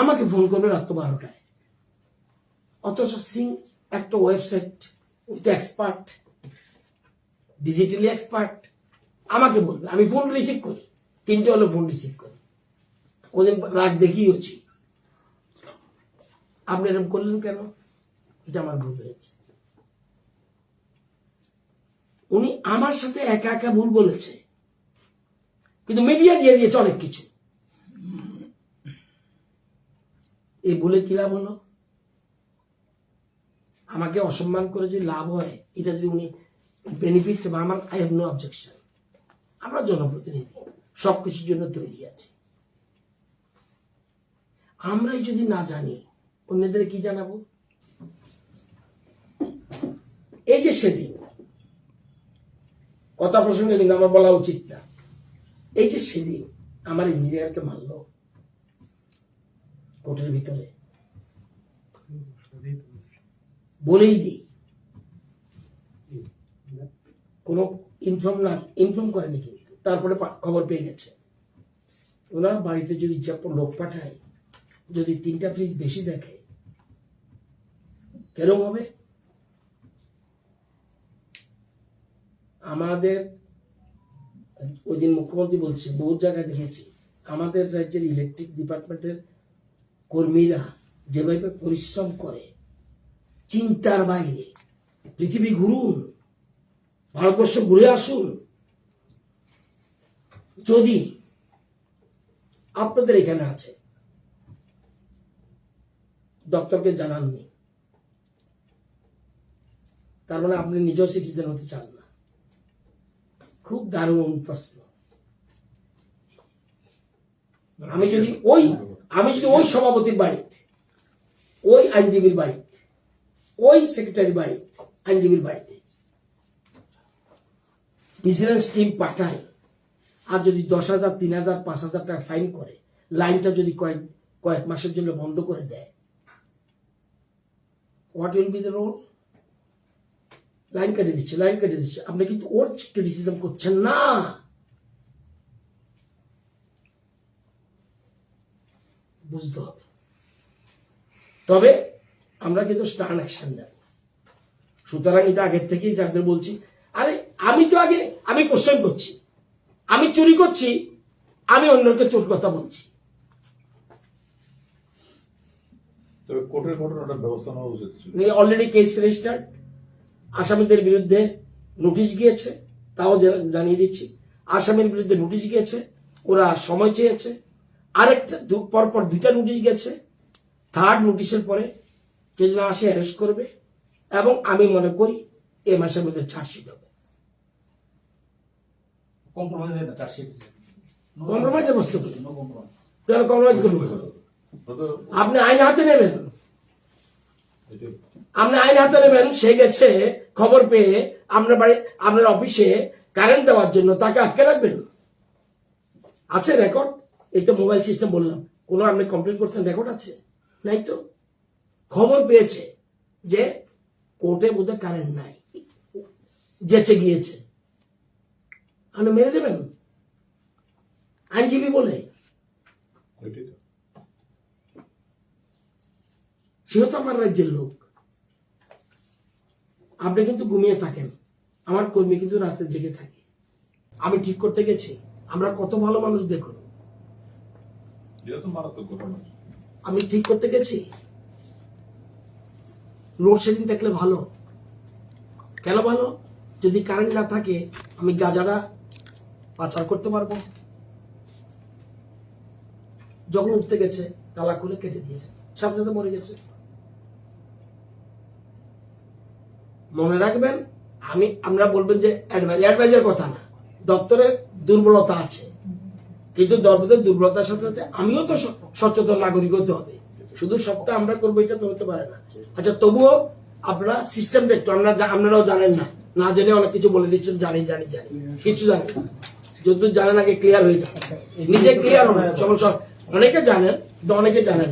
আমাকে ফোন করবে রাত বারোটায়। অথচ সিং একটা website with expert digitally expert আমাকে বলবে। আমি ফোন রিসিভ করি। তিনটে হলে ফোন রিসিভ করি। ওদিন রাগ দেখিয়েছি আপনি এরকম করলেন কেন? এটা আমার ভুল হয়েছে। উনি আমার সাথে একা একা ভুল বলেছে। কিন্তু মিডিয়া দিয়ে দিয়েছে অনেক কিছু। এই বলে কি লাভ হলো? আমাকে অসম্মান করে যদি লাভ হয়, এটা যদি উনি বেনিফিট বা আমার আই হ্যাভ নো অবজেকশন আমরা জনপ্রতিনিধি, সবকিছুর জন্য তৈরি আছি। আমরাই যদি না জানি, অন্যদের কি জানাব? এই যে সেদিন, কথা প্রসঙ্গে কিন্তু আমার বলা উচিত না। এই যে সেদিন, আমার ইঞ্জিনিয়ারকে মারলো। কোর্টের ভিতরে। বলেই দিই। কোনো ইনফর্ম না ইনফর্ম করেনি কিন্তু। তারপরে খবর পেয়ে গেছে। ওনার বাড়িতে যদি লোক পাঠায়, যদি তিনটা ফ্রিজ বেশি দেখে, কেরম হবে? আমাদের, ওই দিন মুখ্যমন্ত্রী বলছে বহু জায়গায় দেখেছি, আমাদের রাজ্যের ইলেকট্রিক ডিপার্টমেন্টের কর্মীরা যেভাবে পরিশ্রম করে, চিন্তার বাইরে, পৃথিবী ঘুরুন, ভারতবর্ষ ঘুরে আসুন, যদি আপনাদের এখানে আছে, দপ্তরকে জানাননি। তার মানে আপনি নিজেও সিটিজেন হতে চান না। খুব দারুণ প্রশ্ন। আমি যদি ওই আমি যদি ওই সভাপতির বাড়িতে, ওই আইনজীবীর বাড়িতে, ওই সেক্রেটারি বাড়িতে, আইনজীবীর বাড়িতে ভিজিলেন্স টিম পাঠায়, আর যদি দশ হাজার, তিন হাজার, পাঁচ হাজার টাকা ফাইন করে, লাইনটা যদি কয়েক কয়েক মাসের জন্য বন্ধ করে দেয় what will be the role line কেটে দিচ্ছে লাইন কেটে দিচ্ছে। আপনি কিন্তু ওর ক্রিটিসিজম করছেন না। বুঝতে হবে। তবে আমরা কিন্তু স্টার্ন অ্যাকশন নেব সুতরাং এটা আগের থেকেই যাদের বলছি আরে আমি তো আগে আমি কোশ্চেন করছি আমি চুরি করছি আমি অন্যকে চোর কথা বলছি। তবে কোর্টের ঘটনাটা ব্যবস্থা নেওয়া উচিত অলরেডি কেস রেজিস্টার্ড আসামিদের বিরুদ্ধে নোটিশ গিয়েছে তাও জানিয়ে দিচ্ছি। আসামির বিরুদ্ধে নোটিশ গিয়েছে ওরা সময় চেয়েছে আরেকটা দু- পরপর দুইটা নোটিশ গেছে। থার্ড নোটিশের পরে কে যেন আসে অ্যারেস্ট করবে এবং আমি মনে করি এ মাসের মধ্যে চার্জশিট হবে কমপ্রমাইজ আপনি আইন হাতে নেবেন। আপনি আইন হাতে নেবেন সে গেছে খবর পেয়ে আপনার বাড়ি আপনার অফিসে কারেন্ট দেওয়ার জন্য তাকে আটকে রাখবেন। আছে রেকর্ড এই তো মোবাইল সিস্টেম বললাম। কোনো আপনি কমপ্লেন করছেন রেকর্ড আছে? নাই তো। খবর পেয়েছে যে কোর্টে বোধহয় কারেন্ট নাই। যেচে গিয়েছে। আপনি মেরে দেবেন? আইনজীবী বলে? সেও তো আমার রাজ্যের লোক। আপনি কিন্তু ঘুমিয়ে থাকেন। আমার কর্মী কিন্তু রাতে জেগে থাকে। আমি ঠিক করতে গেছি। আমরা কত ভালো মানুষ দেখুন এটা তো মারাত্মক ঘটনা আমি ঠিক করতে গেছি? লোডশেডিং থাকলে ভালো। কেন ভালো? যদি কারেন্ট না থাকে, আমি গাজাটা পাচার করতে পারব। যখন উঠতে গেছে, তালা খুলে কেটে দিয়েছে। সাথে সাথে মরে গেছে। মনে রাখবেন, আমি, আমরা বলবেন যে অ্যাডভাইজার কথা না। দপ্তরের দুর্বলতা আছে। কিন্তু দপ্তরের দুর্বলতার সাথে সাথে আমিও তো সচেতন নাগরিক হতে হবে। শুধু সবটা আমরা করব, এটা তো হতে পারে না। আচ্ছা তবুও আপনারা সিস্টেমটা একটু, আমরা আপনারাও জানেন না। না জেনে অনেক কিছু বলে দিচ্ছেন, জানি জানি জানি। কিছু জানি। যদি জানেন আগে ক্লিয়ার হয়ে যাবে নিজে ক্লিয়ার হবে সব অনেকে জানেন অনেকে জানেন।